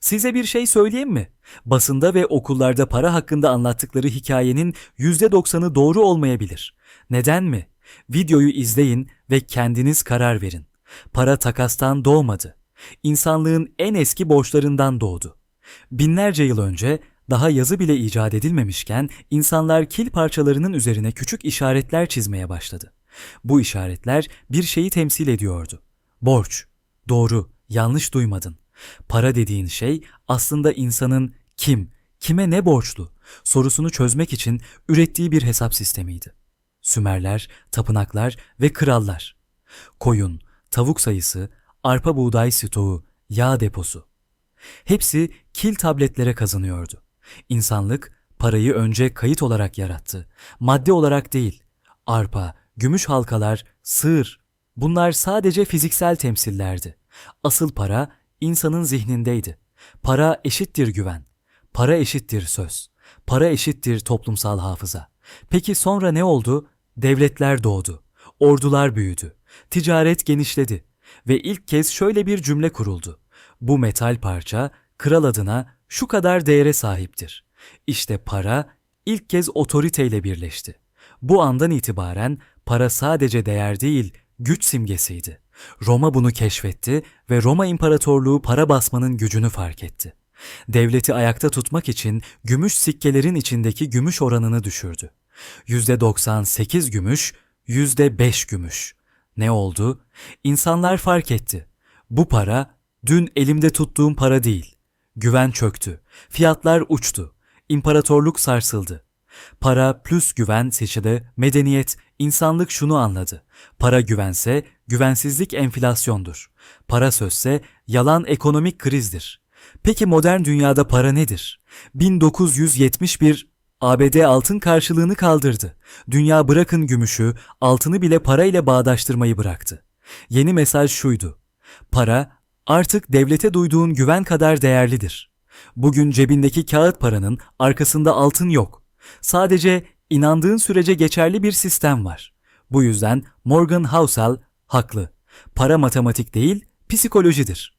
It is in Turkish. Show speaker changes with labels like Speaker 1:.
Speaker 1: Size bir şey söyleyeyim mi? Basında ve okullarda para hakkında anlattıkları hikayenin %90'ı doğru olmayabilir. Neden mi? Videoyu izleyin ve kendiniz karar verin. Para takastan doğmadı. İnsanlığın en eski borçlarından doğdu. Binlerce yıl önce daha yazı bile icat edilmemişken insanlar kil parçalarının üzerine küçük işaretler çizmeye başladı. Bu işaretler bir şeyi temsil ediyordu. Borç. Doğru, yanlış duymadın. Para dediğin şey aslında insanın kim, kime ne borçlu sorusunu çözmek için ürettiği bir hesap sistemiydi. Sümerler, tapınaklar ve krallar. Koyun, tavuk sayısı, arpa buğday stoğu, yağ deposu. Hepsi kil tabletlere kazanıyordu. İnsanlık parayı önce kayıt olarak yarattı. Madde olarak değil. Arpa, gümüş halkalar, sığır. Bunlar sadece fiziksel temsillerdi. Asıl para insanın zihnindeydi. Para eşittir güven. Para eşittir söz. Para eşittir toplumsal hafıza. Peki sonra ne oldu? Devletler doğdu. Ordular büyüdü. Ticaret genişledi. Ve ilk kez şöyle bir cümle kuruldu. Bu metal parça kral adına şu kadar değere sahiptir. İşte para ilk kez otoriteyle birleşti. Bu andan itibaren para sadece değer değil, güç simgesiydi. Roma bunu keşfetti ve Roma İmparatorluğu para basmanın gücünü fark etti. Devleti ayakta tutmak için gümüş sikkelerin içindeki gümüş oranını düşürdü. %98 gümüş, %5 gümüş. Ne oldu? İnsanlar fark etti. Bu para dün elimde tuttuğum para değil. Güven çöktü. Fiyatlar uçtu. İmparatorluk sarsıldı. Para plus güven seçide medeniyet, insanlık şunu anladı. Para güvense güvensizlik enflasyondur. Para sözse yalan ekonomik krizdir. Peki modern dünyada para nedir? 1971 ABD altın karşılığını kaldırdı. Dünya bırakın gümüşü, altını bile para ile bağdaştırmayı bıraktı. Yeni mesaj şuydu. Para artık devlete duyduğun güven kadar değerlidir. Bugün cebindeki kağıt paranın arkasında altın yok. Sadece inandığın sürece geçerli bir sistem var. Bu yüzden Morgan Housel haklı. Para matematik değil, psikolojidir.